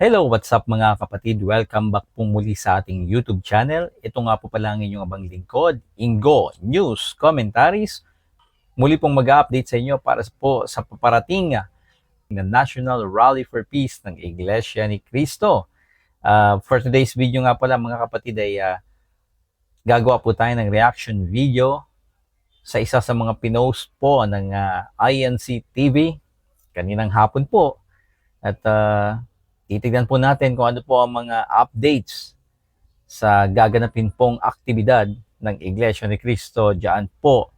Hello, what's up mga kapatid? Welcome back po muli sa ating YouTube channel. Ito nga po pala ang inyong abang lingkod, Ingo News Commentaries. Muli pong mag-update sa inyo para po sa paparating na National Rally for Peace ng Iglesia ni Cristo. Uh, for today's video nga pala mga kapatid ay uh, gagawa po tayo ng reaction video sa isa sa mga pinost po ng uh, INC TV kaninang hapon po. At uh, titignan po natin kung ano po ang mga updates sa gaganapin pong aktibidad ng Iglesia ni Cristo diyan po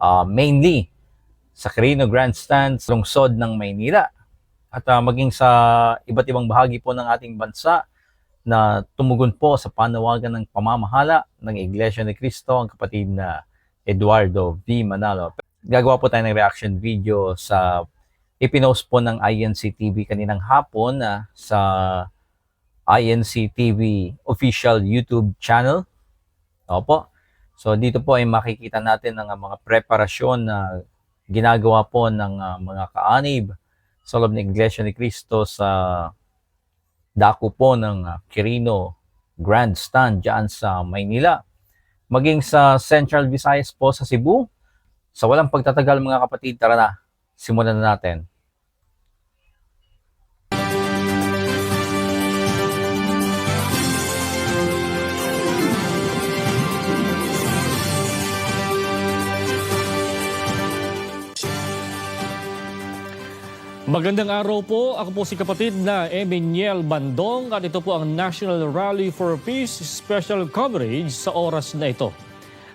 uh, mainly sa Carino Grandstand sa lungsod ng Maynila at uh, maging sa iba't ibang bahagi po ng ating bansa na tumugon po sa panawagan ng pamamahala ng Iglesia ni Cristo ang kapatid na Eduardo V. Manalo. Gagawa po tayo ng reaction video sa ipinost po ng INC TV kaninang hapon na sa INC TV official YouTube channel. Opo. So dito po ay makikita natin ang mga preparasyon na ginagawa po ng uh, mga kaanib sa loob ng Iglesia ni Cristo sa dako po ng uh, Quirino Grandstand dyan sa Maynila. Maging sa Central Visayas po sa Cebu. Sa walang pagtatagal mga kapatid, tara na, simulan na natin. Magandang araw po. Ako po si kapatid na Emmanuel Bandong at ito po ang National Rally for Peace Special Coverage sa oras na ito.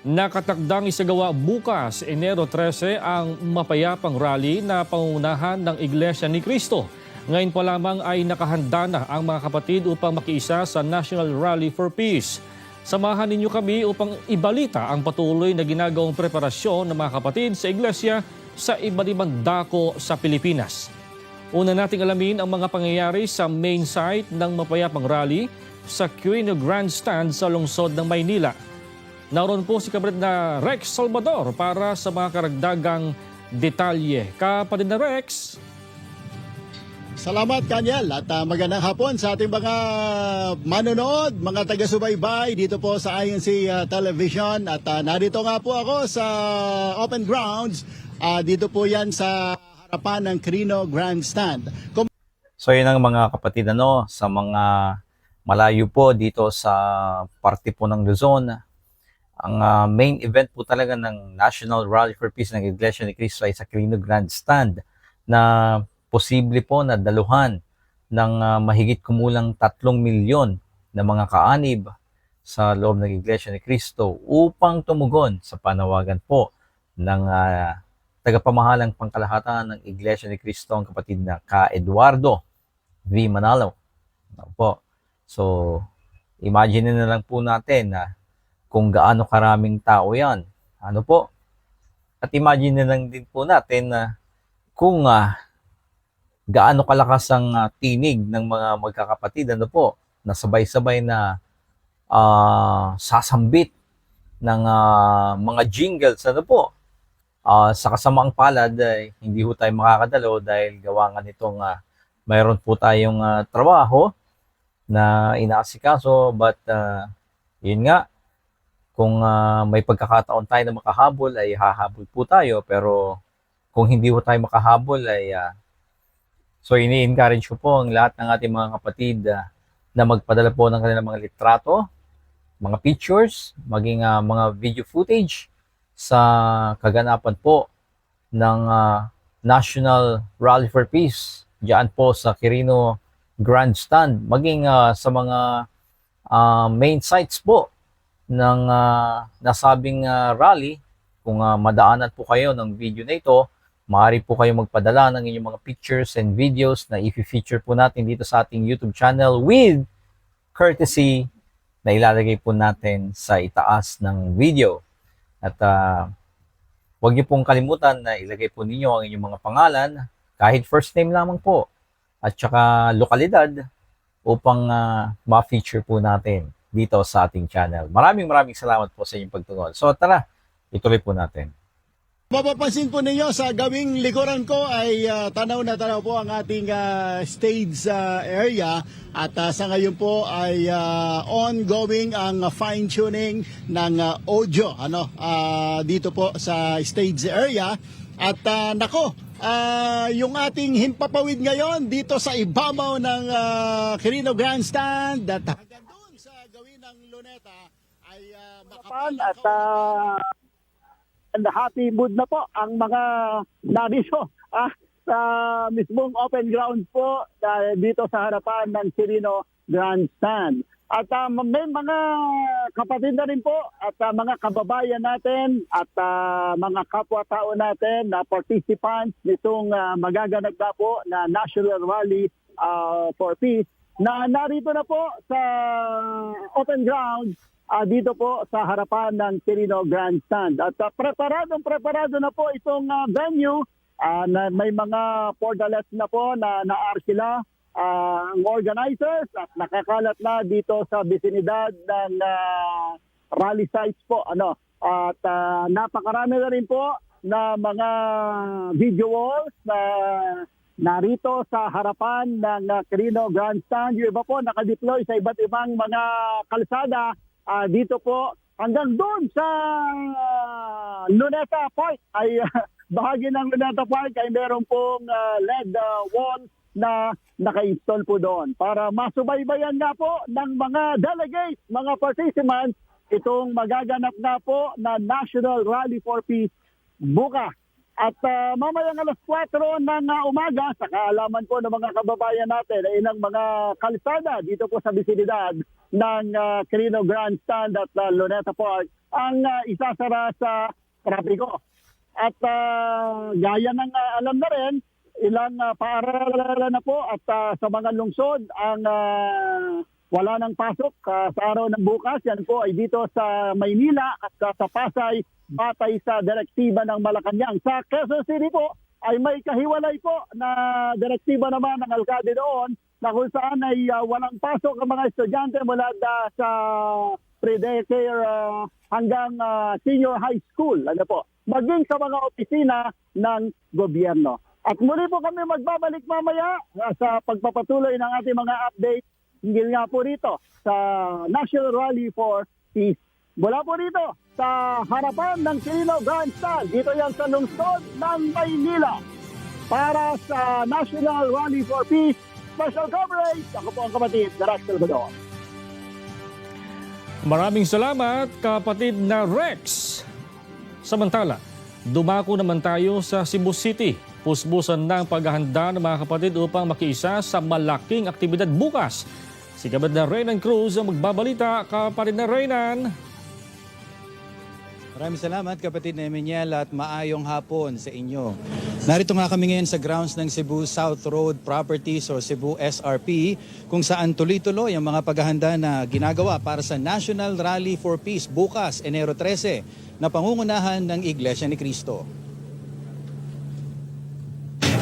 Nakatakdang isagawa bukas, Enero 13, ang mapayapang rally na pangunahan ng Iglesia ni Cristo. Ngayon pa lamang ay nakahanda na ang mga kapatid upang makiisa sa National Rally for Peace. Samahan ninyo kami upang ibalita ang patuloy na ginagawang preparasyon ng mga kapatid sa Iglesia sa iba't ibang dako sa Pilipinas. Una nating alamin ang mga pangyayari sa main site ng mapayapang rally sa Quino Grandstand sa lungsod ng Maynila. Naroon po si Kabred na Rex Salvador para sa mga karagdagang detalye. Kapatid na Rex, Salamat Kanyal at uh, magandang hapon sa ating mga manonood, mga taga-subaybay dito po sa INC uh, Television at uh, narito nga po ako sa open grounds uh, dito po yan sa harapan ng Crino Grandstand. Kum- So yun ang mga kapatid ano, sa mga malayo po dito sa parte po ng Luzon. Ang uh, main event po talaga ng National Rally for Peace ng Iglesia ni Cristo ay sa Quirino Grandstand na posible po na daluhan ng uh, mahigit kumulang 3 milyon na mga kaanib sa loob ng Iglesia ni Cristo upang tumugon sa panawagan po ng uh, tagapamahalang pangkalahatan ng Iglesia ni Cristo ang kapatid na ka Eduardo V. Manalo. Ano po. So, imagine na lang po natin na kung gaano karaming tao yan. Ano po? At imagine na lang din po natin na kung uh, gaano kalakas ang uh, tinig ng mga magkakapatid, ano po, na sabay-sabay na uh, sasambit ng uh, mga jingles, ano po, uh, sa kasamaang palad, ay hindi ho tayo makakadalo dahil gawa nga nitong uh, mayroon po tayong uh, trabaho na inaasikaso, but uh, yun nga, kung uh, may pagkakataon tayo na makahabol, ay hahabol po tayo, pero kung hindi po tayo makahabol, ay uh, So ini-encourage ko po ang lahat ng ating mga kapatid uh, na magpadala po ng kanilang mga litrato, mga pictures, maging uh, mga video footage sa kaganapan po ng uh, National Rally for Peace diyan po sa Quirino Grandstand, maging uh, sa mga uh, main sites po ng uh, nasabing uh, rally. Kung uh, madaanan po kayo ng video na ito, Maaari po kayo magpadala ng inyong mga pictures and videos na i-feature po natin dito sa ating YouTube channel with courtesy na ilalagay po natin sa itaas ng video. At uh, huwag niyo pong kalimutan na ilagay po ninyo ang inyong mga pangalan, kahit first name lamang po, at saka lokalidad upang uh, ma-feature po natin dito sa ating channel. Maraming maraming salamat po sa inyong pagtungon. So tara, ituloy po natin. Mapapansin po ninyo sa gawing likuran ko ay ah, tanaw na tanaw po ang ating ah, stage ah, area. At ah, sa ngayon po ay ah, ongoing ang fine tuning ng ah, audio ano ah, dito po sa stage area. At ah, nako ah, yung ating himpapawid ngayon dito sa ibabaw ng ah, Quirino Grandstand at hanggang doon sa gawin ng luneta ay ah, makapal at ah, and happy mood na po ang mga narito ah, sa mismong open ground po ah, dito sa harapan ng Cirino Grandstand. At ah, may mga kapatid na rin po at ah, mga kababayan natin at ah, mga kapwa-tao natin na participants nitong ah, magaganap na po na National Rally ah, for Peace na narito na po sa open ground Ah, dito po sa harapan ng Quirino Grandstand. At uh, preparadong preparado na po itong ah, venue Ah, na may mga portales na po na naar sila ah, ang organizers at nakakalat na dito sa bisinidad ng ah, rally sites po ano at ah, napakarami na rin po na mga video walls na narito sa harapan ng uh, Quirino Grandstand. Yung iba po nakadeploy sa iba't ibang mga kalsada Ah, dito po hanggang doon sa ah, Luneta Park ay ah, bahagi ng Luneta Park ay meron pong ah, LED ah, wall na naka-install po doon para masubaybayan nga po ng mga delegates, mga participants itong magaganap nga po na National Rally for Peace bukas. At uh, mamayang alas 4 ng uh, umaga, sa kaalaman po ng mga kababayan natin ay ilang mga kalsada dito po sa bisinidad ng uh, Quirino Grandstand at uh, Luneta Park ang uh, isasara sa trapiko. At uh, gaya ng uh, alam na rin, ilang uh, paaralan na po at uh, sa mga lungsod ang uh, wala nang pasok uh, sa araw ng bukas. Yan po ay dito sa Maynila at uh, sa Pasay batay sa direktiba ng Malacanang. Sa Quezon City po ay may kahiwalay po na direktiba naman ng alkalde doon na kung saan ay uh, walang pasok ang mga estudyante mula da, sa pre-daycare uh, hanggang uh, senior high school. Ano po? Maging sa mga opisina ng gobyerno. At muli po kami magbabalik mamaya sa pagpapatuloy ng ating mga update hinggil nga po rito sa National Rally for Peace. Mula po rito sa harapan ng Quirino Grandstand. Dito yan sa lungsod ng Maynila. Para sa National Rally for Peace Special Coverage, ako po ang kapatid, Darat Salvador. Maraming salamat, kapatid na Rex. Samantala, dumako naman tayo sa Cebu City. Pusbusan ng paghahanda ng mga kapatid upang makiisa sa malaking aktibidad bukas. Si kapatid na Reynan Cruz ang magbabalita. Kapatid na Reynan. Maraming salamat kapatid na Emmanuel at maayong hapon sa inyo. Narito nga kami ngayon sa grounds ng Cebu South Road Properties o Cebu SRP kung saan tuloy-tuloy ang mga paghahanda na ginagawa para sa National Rally for Peace bukas, Enero 13 na pangungunahan ng Iglesia ni Cristo.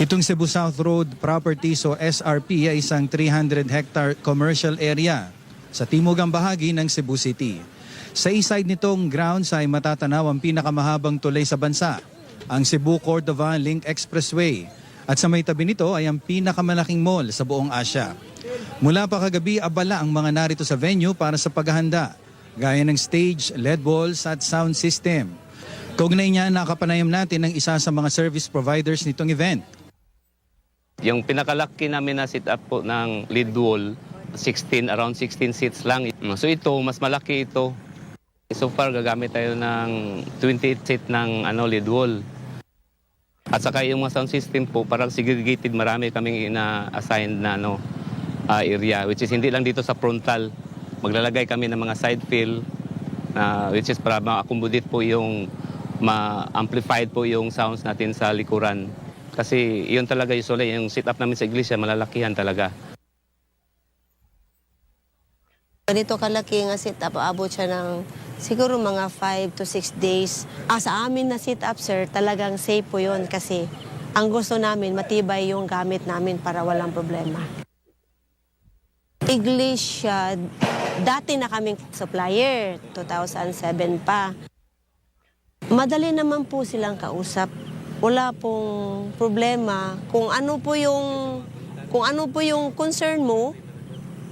Itong Cebu South Road Properties o SRP ay isang 300 hectare commercial area sa timugang bahagi ng Cebu City. Sa east side nitong grounds ay matatanaw ang pinakamahabang tulay sa bansa, ang Cebu Cordova Link Expressway. At sa may tabi nito ay ang pinakamalaking mall sa buong Asya. Mula pa kagabi, abala ang mga narito sa venue para sa paghahanda, gaya ng stage, LED walls at sound system. Kaugnay niya, nakapanayam natin ng isa sa mga service providers nitong event. Yung pinakalaki namin na sit up po ng lead wall, 16, around 16 seats lang. So ito, mas malaki ito. So far, gagamit tayo ng 28 seat ng ano, lead wall. At saka yung mga sound system po, parang segregated, marami kaming ina-assigned na ano, ah, area, which is hindi lang dito sa frontal. Maglalagay kami ng mga side fill, na which is para ma-accommodate po yung ma-amplified po yung sounds natin sa likuran. Kasi yun talaga usually, yung sit up namin sa iglesia, malalakihan talaga. Ganito kalaki nga sit up, abot siya ng siguro mga 5 to 6 days. Ah, sa amin na sit up, sir, talagang safe po yun kasi ang gusto namin, matibay yung gamit namin para walang problema. Iglesia, dati na kaming supplier, 2007 pa. Madali naman po silang kausap. Wala pong problema. Kung ano po yung kung ano po yung concern mo,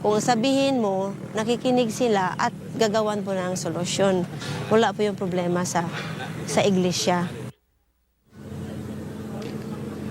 kung sabihin mo, nakikinig sila at gagawan po ng solusyon. Wala po yung problema sa sa iglesia.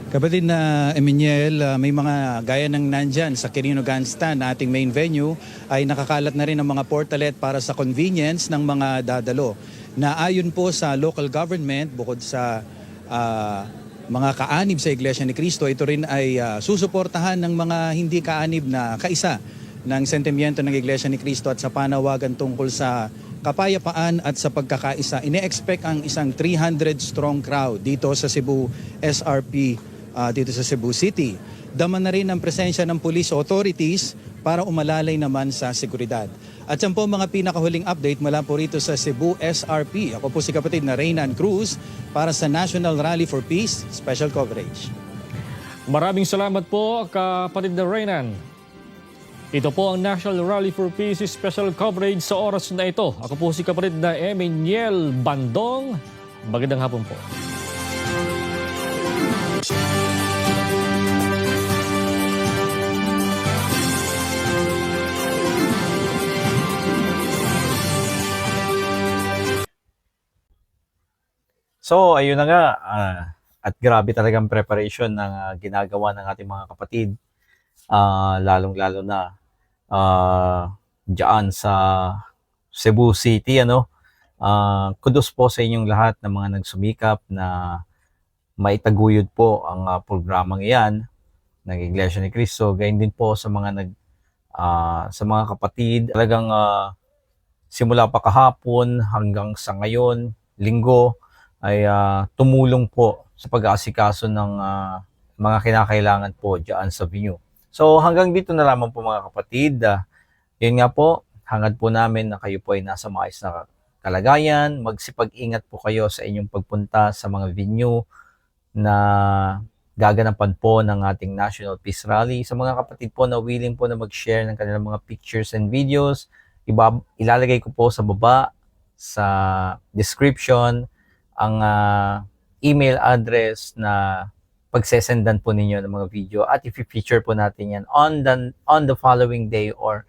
Kapatid na Emmanuel, ah, may mga gaya ng nandyan sa Quirino Grandstand na ating main venue ay nakakalat na rin ang mga portalet para sa convenience ng mga dadalo. Na ayon po sa local government, bukod sa ah, mga kaanib sa Iglesia ni Cristo, ito rin ay ah, susuportahan ng mga hindi kaanib na kaisa ng sentimiento ng Iglesia ni Cristo at sa panawagan tungkol sa kapayapaan at sa pagkakaisa. Ine-expect ang isang 300 strong crowd dito sa Cebu SRP ah, dito sa Cebu City. Daman na rin ang presensya ng police authorities para umalalay naman sa seguridad. At yan po mga pinakahuling update mula po rito sa Cebu SRP. Ako po si kapatid na Reynan Cruz para sa National Rally for Peace Special Coverage. Maraming salamat po, kapatid na Reynan. Ito po ang National Rally for Peace special coverage sa oras na ito. Ako po si kapatid na Emmanuel Bandong. Magandang hapon po. So, ayun na nga. ah, at grabe talagang preparation ng ah, ginagawa ng ating mga kapatid. ah, lalong-lalo na ah, dyan sa Cebu City. Ano? Ah, kudos po sa inyong lahat ng mga nagsumikap na maitaguyod po ang ah, programang iyan ng Iglesia ni Cristo. Gayun din po sa mga nag ah, sa mga kapatid. Talagang ah, simula pa kahapon hanggang sa ngayon, linggo, ay ah, tumulong po sa pag-aasikaso ng ah, mga kinakailangan po diyan sa venue. So hanggang dito na lamang po mga kapatid. Ah, yun nga po, hangad po namin na kayo po ay nasa maayos na kalagayan. Magsipag-ingat po kayo sa inyong pagpunta sa mga venue na gaganapan po ng ating National Peace Rally. Sa mga kapatid po na willing po na mag-share ng kanilang mga pictures and videos, iba, ilalagay ko po sa baba sa description ang ah, email address na pagsesendan po ninyo ng mga video at i-feature po natin yan on the, on the following day or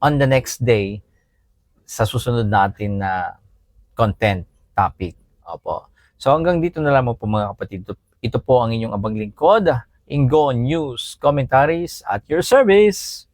on the next day sa susunod natin na content topic. Opo. So hanggang dito na lamang po mga kapatid. Ito po ang inyong abang lingkod. Ingo News Commentaries at your service.